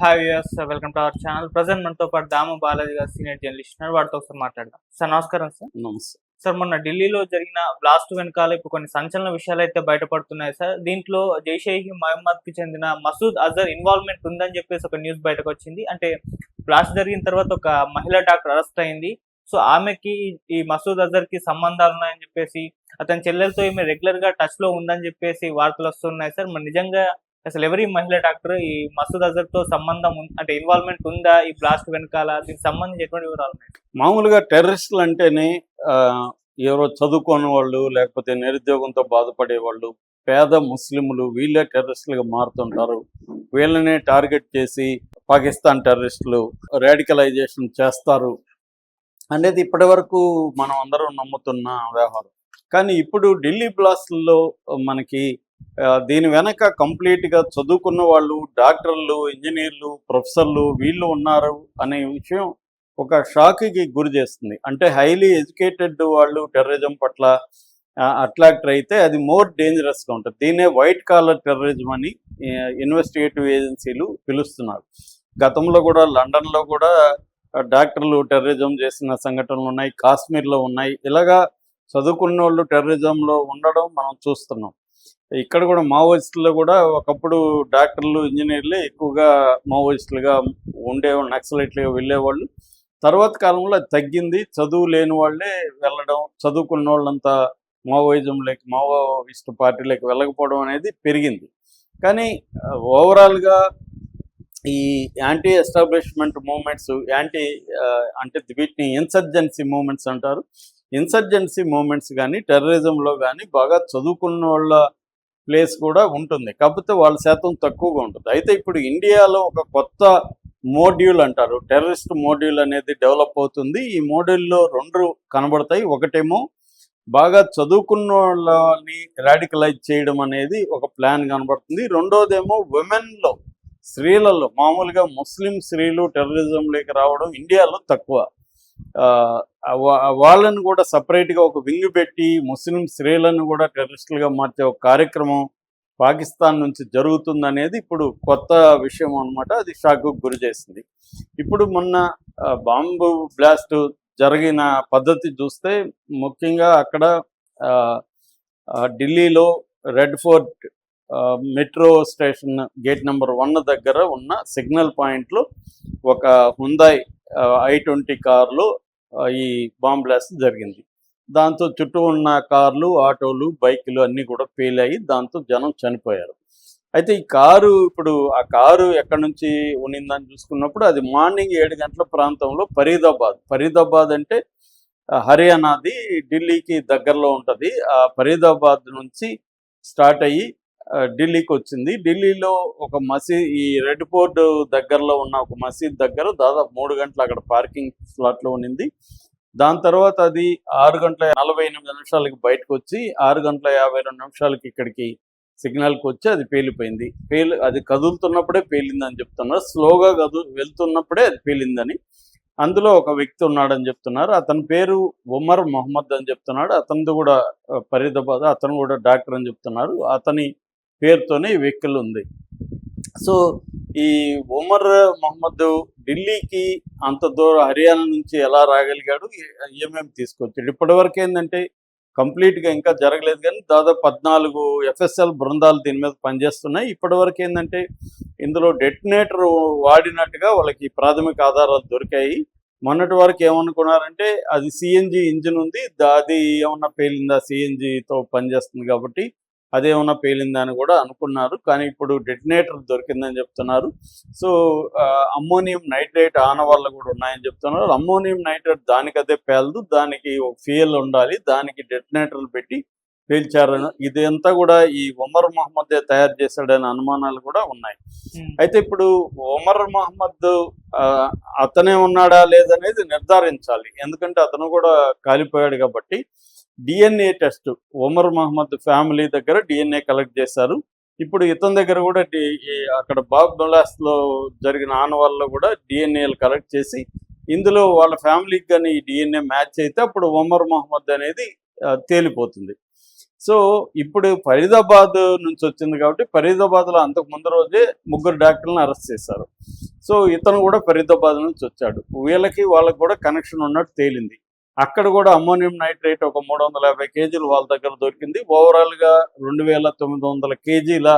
Hi yes welcome to our channel present మనతో పాటు దాము బాలాజీ గారు సీనియర్ జర్నలిస్ట్ ఉన్నారు. వాటితో ఒకసారి మాట్లాడదాం. సార్ నమస్కారం సార్ నమస్తే. సార్ మొన్న ఢిల్లీలో జరిగిన బ్లాస్ట్ వెనకాల ఇప్పుడు కొన్ని సంచలన విషయాలు అయితే బయటపడుతున్నాయి సార్ దీంట్లో జైషేహి మహమ్మద్కి చెందిన మసూద్ అజర్ ఇన్వాల్వ్మెంట్ ఉందని చెప్పేసి ఒక న్యూస్ బయటకు వచ్చింది. అంటే బ్లాస్ట్ జరిగిన తర్వాత ఒక మహిళా డాక్టర్ అరెస్ట్ అయింది. సో ఆమెకి ఈ మసూద్ అజర్కి సంబంధాలు ఉన్నాయని చెప్పేసి అతని చెల్లెలతో ఈమె రెగ్యులర్గా టచ్లో ఉందని చెప్పేసి వార్తలు వస్తున్నాయి సార్ మరి నిజంగా అసలు ఎవరి మహిళా డాక్టర్ ఈ మసూద్ అజర్తో సంబంధం అంటే ఇన్వాల్వ్మెంట్ ఉందా ఈ బ్లాస్ట్ వెనకాల? దీనికి సంబంధించి ఎటువంటి వివరాలు మామూలుగా టెర్రరిస్టులు అంటేనే ఆ, ఎవరో చదువుకోని వాళ్ళు లేకపోతే నిరుద్యోగంతో బాధపడే వాళ్ళు పేద ముస్లింలు వీళ్ళే టెర్రరిస్టులుగా మారుతుంటారు. వీళ్ళనే టార్గెట్ చేసి పాకిస్తాన్ టెర్రరిస్టులు రాడికలైజేషన్ చేస్తారు అనేది ఇప్పటి వరకు మనం అందరం నమ్ముతున్న వ్యవహారం. కానీ ఇప్పుడు ఢిల్లీ బ్లాస్ట్లో మనకి దీని వెనక కంప్లీట్గా చదువుకున్న వాళ్ళు డాక్టర్లు ఇంజనీర్లు ప్రొఫెసర్లు వీళ్ళు ఉన్నారు అనే విషయం ఒక షాక్కి గురి చేస్తుంది. అంటే హైలీ ఎడ్యుకేటెడ్ వాళ్ళు టెర్రరిజం పట్ల అట్రాక్ట్ అయితే అది మోర్ డేంజరస్గా ఉంటుంది. దీన్నే వైట్ కాలర్ టెర్రరిజం అని ఇన్వెస్టిగేటివ్ ఏజెన్సీలు పిలుస్తున్నారు. గతంలో కూడా లండన్లో కూడా డాక్టర్లు టెర్రరిజం చేసిన సంఘటనలు ఉన్నాయి కాశ్మీర్లో ఉన్నాయి. ఇలాగా చదువుకున్న వాళ్ళు టెర్రరిజంలో ఉండడం మనం చూస్తున్నాం. ఇక్కడ కూడా మావోయిస్టులు కూడా ఒకప్పుడు డాక్టర్లు ఇంజనీర్లే ఎక్కువగా మావోయిస్టులుగా ఉండేవాళ్ళు నక్సలైట్లుగా వెళ్ళేవాళ్ళు. తర్వాత కాలంలో తగ్గింది. చదువు లేని వాళ్ళే వెళ్ళడం చదువుకున్న వాళ్ళంతా మావోయిజంలోకి మావోయిస్ట్ పార్టీలోకి వెళ్ళకపోవడం అనేది పెరిగింది. కానీ ఓవరాల్గా ఈ యాంటీ ఎస్టాబ్లిష్మెంట్ మూమెంట్స్ యాంటీ అంటే వీటిని ఇన్సర్జెన్సీ మూమెంట్స్ అంటారు. ఇన్సర్జెన్సీ మూమెంట్స్ కానీ టెర్రరిజంలో కానీ బాగా చదువుకున్న వాళ్ళ ప్లేస్ కూడా ఉంటుంది. కాకపోతే వాళ్ళ శాతం తక్కువగా ఉంటుంది. అయితే ఇప్పుడు ఇండియాలో ఒక కొత్త మోడ్యూల్ అంటారు. టెర్రరిస్ట్ మోడ్యూల్ అనేది డెవలప్ అవుతుంది. ఈ మోడ్యూల్లో రెండు కనబడతాయి. ఒకటేమో బాగా చదువుకున్న వాళ్ళని రాడికలైజ్ చేయడం అనేది ఒక ప్లాన్ కనబడుతుంది. రెండోదేమో ఉమెన్లో స్త్రీలలో మామూలుగా ముస్లిం స్త్రీలు టెర్రరిజంలోకి రావడం ఇండియాలో తక్కువ. వాళ్ళను కూడా సపరేట్గా ఒక వింగ్ పెట్టి ముస్లిం స్త్రీలను కూడా టెర్రరిస్టులుగా మార్చే ఒక కార్యక్రమం పాకిస్తాన్ నుంచి జరుగుతుందనేది ఇప్పుడు కొత్త విషయం అన్నమాట. అది షాక్కు గురి చేసింది. ఇప్పుడు మొన్న బాంబు బ్లాస్ట్ జరిగిన పద్ధతి చూస్తే ముఖ్యంగా అక్కడ ఢిల్లీలో red fort metro station gate number one దగ్గర ఉన్న సిగ్నల్ పాయింట్లో ఒక హుందాయ్ ఐ ట్వంటీ కార్లో ఈ బాంబ్ బ్లాస్ట్ జరిగింది. దాంతో చుట్టూ ఉన్న కార్లు ఆటోలు బైకులు అన్నీ కూడా పేలాయి దాంతో జనం చనిపోయారు. అయితే ఈ కారు ఇప్పుడు ఆ కారు ఎక్కడి నుంచి ఉనిందని చూసుకున్నప్పుడు అది మార్నింగ్ ఏడు గంటల ప్రాంతంలో ఫరీదాబాద్. ఫరీదాబాద్ అంటే హర్యానాది ఢిల్లీకి దగ్గరలో ఉంటుంది. ఆ ఫరీదాబాద్ నుంచి స్టార్ట్ అయ్యి ఢిల్లీకి వచ్చింది. ఢిల్లీలో ఒక మసీద్ ఈ రెడ్ బోర్డు దగ్గరలో ఉన్న ఒక మసీద్ దగ్గర దాదాపు మూడు గంటలు అక్కడ పార్కింగ్ స్లాట్లో ఉన్నింది దాని తర్వాత అది ఆరు గంటల నలభై ఎనిమిది నిమిషాలకి బయటకు వచ్చి ఆరు గంటల యాభై రెండు నిమిషాలకి ఇక్కడికి సిగ్నల్కి వచ్చి అది పేలిపోయింది. పేలి అది కదులుతున్నప్పుడే పేలిందని చెప్తున్నారు. స్లోగా కదు వెళ్తున్నప్పుడే అది పేలిందని. అందులో ఒక వ్యక్తి ఉన్నాడని చెప్తున్నారు. అతని పేరు ఉమర్ మొహమ్మద్ అని చెప్తున్నాడు. అతనిది కూడా ఫరీదాబాద్ అతను కూడా డాక్టర్ అని చెప్తున్నారు. అతని పేరుతోనే ఈ వెహికల్ ఉంది. సో ఈ ఉమర్ మహమ్మద్ ఢిల్లీకి అంత దూరం హర్యానా నుంచి ఎలా రాగలిగాడు ఏమేమి తీసుకొచ్చాడు? ఇప్పటివరకు ఏంటంటే కంప్లీట్గా ఇంకా జరగలేదు కానీ దాదాపు పద్నాలుగు ఎఫ్ఎస్ఎల్ బృందాలు దీని మీద పనిచేస్తున్నాయి. ఇప్పటివరకు ఏంటంటే ఇందులో డెటినేటర్ వాడినట్టుగా వాళ్ళకి ప్రాథమిక ఆధారాలు దొరికాయి. మొన్నటి వరకు ఏమనుకున్నారంటే అది సిఎన్జి ఇంజిన్ ఉంది అది ఏమన్నా పేలిందా సిఎన్జితో పనిచేస్తుంది కాబట్టి అదేమన్నా పేలిందా అని కూడా అనుకున్నారు. కానీ ఇప్పుడు డెటినేటర్ దొరికిందని చెప్తున్నారు. సో అమ్మోనియం నైట్రేట్ ఆనవాళ్ళు కూడా ఉన్నాయని చెప్తున్నారు. అమ్మోనియం నైట్రేట్ దానికి అదే పేలదు. దానికి ఒక ఫ్యూయల్ ఉండాలి. దానికి డెటినేటర్లు పెట్టి పేల్చారని ఇదంతా కూడా ఈ ఉమర్ మహమ్మదే తయారు చేశాడనే అనుమానాలు కూడా ఉన్నాయి. అయితే ఇప్పుడు ఉమర్ మహమ్మద్ అతనే ఉన్నాడా లేదనేది నిర్ధారించాలి. ఎందుకంటే అతను కూడా కాలిపోయాడు కాబట్టి DNA test Umar Mohammad family దగ్గర డిఎన్ఏ కలెక్ట్ చేశారు. ఇప్పుడు ఇతని దగ్గర కూడా అక్కడ బాబ్ బలాస్లో జరిగిన ఆనవాళ్ళలో కూడా డిఎన్ఏలు కలెక్ట్ చేసి ఇందులో వాళ్ళ ఫ్యామిలీకి కానీ డిఎన్ఏ మ్యాచ్ అయితే అప్పుడు ఉమర్ మహమ్మద్ అనేది తేలిపోతుంది. సో ఇప్పుడు ఫరీదాబాద్ నుంచి వచ్చింది కాబట్టి ఫరీదాబాద్లో అంతకు ముందు రోజే ముగ్గురు డాక్టర్లను అరెస్ట్ చేశారు. సో ఇతను కూడా ఫరీదాబాద్ నుంచి వచ్చాడు. వీళ్ళకి వాళ్ళకి కూడా కనెక్షన్ ఉన్నట్టు తేలింది. అక్కడ కూడా అమ్మోనియం నైట్రేట్ ఒక మూడు వందల యాభై కేజీలు వాళ్ళ దగ్గర దొరికింది. ఓవరాల్గా రెండు వేల తొమ్మిది వందల కేజీల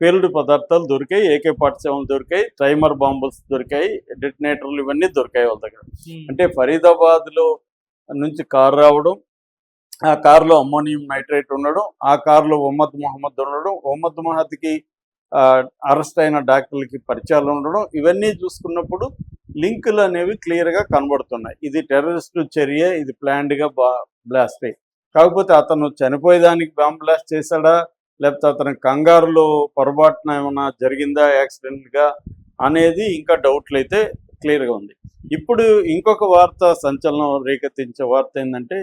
పేలుడు పదార్థాలు దొరికాయి. ఏకే సెవెన్ దొరికాయి. టైమర్ బాంబుల్స్ దొరికాయి. డెటినేటర్లు ఇవన్నీ దొరికాయి వాళ్ళ దగ్గర. అంటే ఫరీదాబాద్లో నుంచి కారు రావడం ఆ కారులో అమ్మోనియం నైట్రేట్ ఉండడం ఆ కారులో ఉమ్మద్ మొహమ్మద్ ఉండడం ఉమ్మద్ మొహమ్మద్కి అరెస్ట్ అయిన డాక్టర్లకి పరిచయాలు ఉండడం ఇవన్నీ చూసుకున్నప్పుడు లింకులు అనేవి క్లియర్గా కనబడుతున్నాయి. ఇది టెర్రరిస్ట్ చర్య ఇది ప్లాన్డ్గా బా బ్లాస్ట్ అయ్యి. కాకపోతే అతను చనిపోయేదానికి బాంబ్ బ్లాస్ట్ చేశాడా? లేకపోతే అతని కంగారులో పొరపాటున ఏమైనా జరిగిందా యాక్సిడెంట్గా? అనేది ఇంకా డౌట్లు అయితే క్లియర్గా ఉంది. ఇప్పుడు ఇంకొక వార్త సంచలనం రేకెత్తించే వార్త ఏంటంటే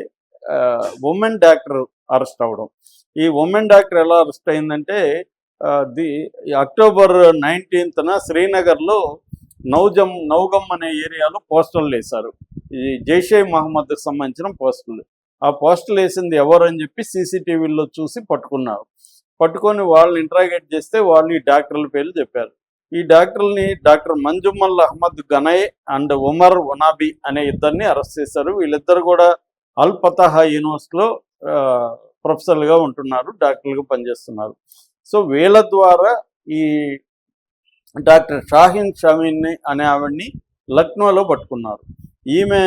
ఉమెన్ డాక్టర్ అరెస్ట్ అవ్వడం. ఈ ఉమెన్ డాక్టర్ ఎలా అరెస్ట్ అయిందంటే ది అక్టోబర్ నైన్టీన్త్న శ్రీనగర్లో నౌజం నౌగమ్ అనే ఏరియాలో పోస్టర్లు వేశారు. ఈ జైషే మహమ్మద్కి సంబంధించిన పోస్టులు. ఆ పోస్టులు వేసింది ఎవరు అని చెప్పి సీసీటీవీలో చూసి పట్టుకున్నారు. పట్టుకొని వాళ్ళని ఇంట్రాగేట్ చేస్తే వాళ్ళు ఈ డాక్టర్ల పేర్లు చెప్పారు. ఈ డాక్టర్ని డాక్టర్ మంజుమల్ అహ్మద్ గనయ్ అండ్ ఉమర్ ఉనాబి అనే ఇద్దరిని అరెస్ట్ చేశారు. వీళ్ళిద్దరు కూడా అల్పతహా యూనివర్సిటీలో ప్రొఫెసర్లుగా ఉంటున్నారు డాక్టర్లుగా పనిచేస్తున్నారు. సో వీళ్ళ ద్వారా ఈ డాక్టర్ షాహిన్ షమీన్ అనే ఆవిడ్ని లక్నోలో పట్టుకున్నారు. ఈమె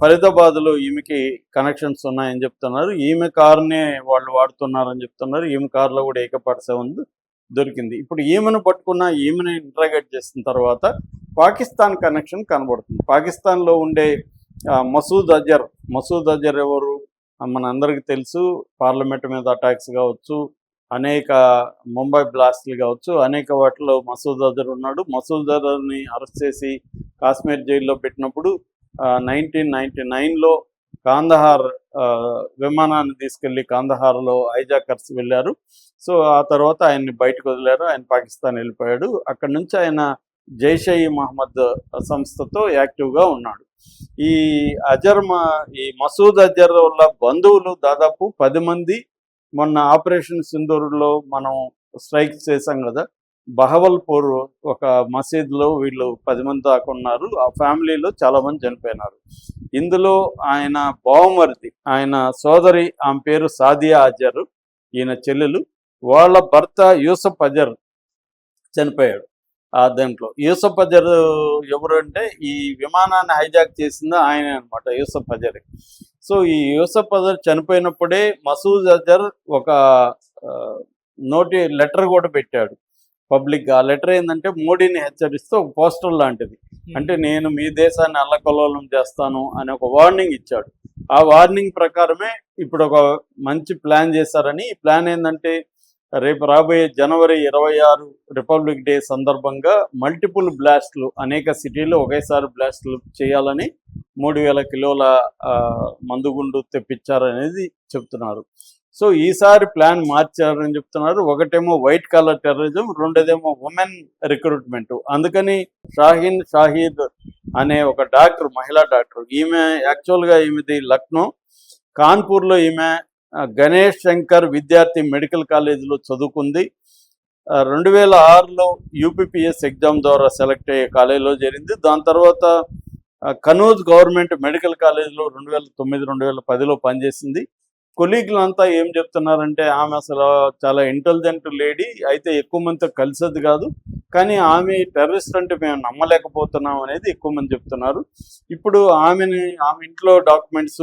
ఫరీదాబాద్లో ఈమెకి కనెక్షన్స్ ఉన్నాయని చెప్తున్నారు. ఈమె కారునే వాళ్ళు వాడుతున్నారని చెప్తున్నారు. ఈమె కారులో కూడా ఏకపాటి సెవెన్ దొరికింది. ఇప్పుడు ఈమెను పట్టుకున్న ఈమెను ఇంట్రాగేట్ చేసిన తర్వాత పాకిస్తాన్ కనెక్షన్ కనబడుతుంది. పాకిస్తాన్లో ఉండే ఆ, మసూద్ అజర్ మసూద్ అజర్ ఎవరు? మన అందరికీ తెలుసు. పార్లమెంట్ మీద అటాక్స్ కావచ్చు అనేక ముంబై బ్లాస్ట్లు కావచ్చు అనేక వాటిలో మసూద్ అజర్ ఉన్నాడు. మసూద్ అజర్ని అరెస్ట్ చేసి కాశ్మీర్ జైల్లో పెట్టినప్పుడు నైన్టీన్ నైన్టీ నైన్లో కాందహార్ విమానాన్ని తీసుకెళ్ళి కాందహార్లో హైజాకర్స్ వెళ్ళారు. సో ఆ తర్వాత ఆయన్ని బయటకు వదిలారు. ఆయన పాకిస్తాన్ వెళ్ళిపోయాడు. అక్కడ నుంచి ఆయన జైషే మహమ్మద్ సంస్థతో యాక్టివ్గా ఉన్నాడు. ఈ అజర్ ఈ మసూద్ అజర్ వల్ల బంధువులు దాదాపు పది మంది మొన్న ఆపరేషన్ సింధూరులో మనం స్ట్రైక్ చేశాం కదా బహవల్పూర్ ఒక మసీద్లో వీళ్ళు పది మంది దాకా ఉన్నారు. ఆ ఫ్యామిలీలో చాలా మంది చనిపోయినారు. ఇందులో ఆయన బావమరిది ఆయన సోదరి ఆమె పేరు సాదియా అజర్ ఈయన చెల్లెలు వాళ్ళ భర్త యూసఫ్ అజర్ చనిపోయాడు. దాంట్లో. యూసఫ్ అజర్ ఎవరు అంటే ఈ విమానాన్ని హైజాక్ చేసింది ఆయన అనమాట యూసఫ్ అజర్. సో ఈ యూసఫ్ అజర్ చనిపోయినప్పుడే మసూద్ అజర్ ఒక నోటి లెటర్ కూడా పెట్టాడు పబ్లిక్ ఆ లెటర్ ఏంటంటే మోడీని హెచ్చరిస్తూ ఒక పోస్టర్ లాంటిది. అంటే నేను మీ దేశాన్ని అల్లకల్లోలం చేస్తాను అని ఒక వార్నింగ్ ఇచ్చాడు. ఆ వార్నింగ్ ప్రకారమే ఇప్పుడు ఒక మంచి ప్లాన్ చేశారని. ఈ ప్లాన్ ఏంటంటే రేపు రాబోయే జనవరి ఇరవై ఆరు రిపబ్లిక్ డే సందర్భంగా మల్టిపుల్ బ్లాస్ట్లు అనేక సిటీలు ఒకేసారి బ్లాస్ట్లు చేయాలని మూడు వేల కిలోల మందుగుండు తెప్పించారనేది చెప్తున్నారు. సో ఈసారి ప్లాన్ మార్చారని చెప్తున్నారు. ఒకటేమో వైట్ కలర్ టెర్రరిజం రెండోదేమో ఉమెన్ రిక్రూట్మెంట్. అందుకని షాహీన్ షాహీద్ అనే ఒక డాక్టర్ మహిళా డాక్టర్ ఈమె యాక్చువల్గా ఈమెది లక్నో. కాన్పూర్లో ఈమె గణేష్ శంకర్ విద్యార్థి మెడికల్ కాలేజీలో చదువుకుంది. రెండు వేల ఆరులో యూపీపీఎస్ ఎగ్జామ్ ద్వారా సెలెక్ట్ అయ్యే కాలేజీలో చేరింది. దాని తర్వాత కనోజ్ గవర్నమెంట్ మెడికల్ కాలేజీలో రెండు వేల తొమ్మిది రెండు వేల పదిలో పనిచేసింది. కొలీగ్లంతా ఏం చెప్తున్నారంటే ఆమె అసలు చాలా ఇంటెలిజెంట్ లేడీ అయితే ఎక్కువ మందితో కలిసేది కాదు. కానీ ఆమె టెర్రరిస్ట్ అంటే మేము నమ్మలేకపోతున్నాం అనేది ఎక్కువ మంది చెప్తున్నారు. ఇప్పుడు ఆమెని ఆమె ఇంట్లో డాక్యుమెంట్స్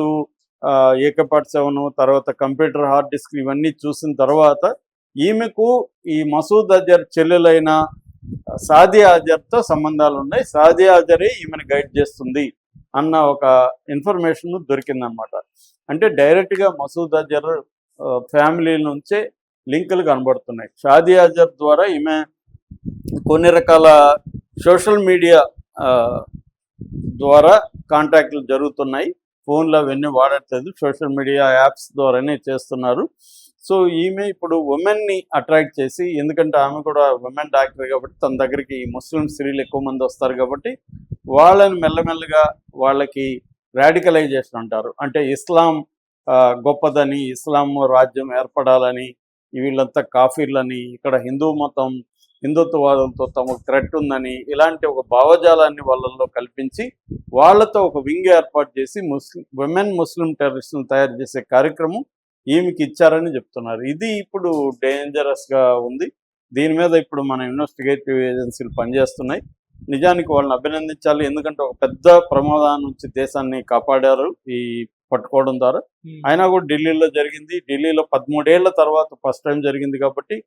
ఏకపాటి సెవెన్ తర్వాత కంప్యూటర్ హార్డ్ డిస్క్ ఇవన్నీ చూసిన తర్వాత ఈమెకు ఈ మసూద్ అజర్ చెల్లెలైన సాదియా అజర్తో సంబంధాలు ఉన్నాయి. సాదియా అజరే ఈమెను గైడ్ చేస్తుంది అన్న ఒక ఇన్ఫర్మేషన్ దొరికిందనమాట. అంటే డైరెక్ట్గా మసూద్ అజర్ ఫ్యామిలీ నుంచే లింకులు కనబడుతున్నాయి. షాదియా అజర్ ద్వారా ఈమె కొన్ని రకాల సోషల్ మీడియా ద్వారా కాంటాక్ట్లు జరుగుతున్నాయి. ఫోన్లు అవన్నీ వాడట్లేదు. సోషల్ మీడియా యాప్స్ ద్వారానే చేస్తున్నారు. సో ఈమె ఇప్పుడు ఉమెన్ని అట్రాక్ట్ చేసి ఎందుకంటే ఆమె కూడా ఉమెన్ డాక్టర్ కాబట్టి తన దగ్గరికి ముస్లిం స్త్రీలు ఎక్కువ మంది వస్తారు కాబట్టి వాళ్ళని మెల్లమెల్లగా వాళ్ళకి రాడికలైజేషన్ అంటారు. అంటే ఇస్లాం ఆ, గొప్పదని ఇస్లాం రాజ్యం ఏర్పడాలని వీళ్ళంతా కాఫీర్లని ఇక్కడ హిందూ మతం హిందుత్వవాదంతో తమకు థ్రెట్ ఉందని ఇలాంటి ఒక భావజాలాన్ని వాళ్ళల్లో కల్పించి వాళ్ళతో ఒక వింగ్ ఏర్పాటు చేసి ముస్లిం విమెన్ ముస్లిం టెర్రరిస్టులను తయారు చేసే కార్యక్రమం ఈమెకి ఇచ్చారని చెప్తున్నారు. ఇది ఇప్పుడు డేంజరస్గా ఉంది. దీని మీద ఇప్పుడు మన ఇన్వెస్టిగేటివ్ ఏజెన్సీలు పనిచేస్తున్నాయి. నిజానికి వాళ్ళని అభినందించాలి. ఎందుకంటే ఒక పెద్ద ప్రమాదం నుంచి దేశాన్ని కాపాడారు ఈ పట్టుకోవడం ద్వారా. అయినా కూడా ఢిల్లీలో జరిగింది. ఢిల్లీలో పదమూడేళ్ళ తర్వాత ఫస్ట్ టైం జరిగింది కాబట్టి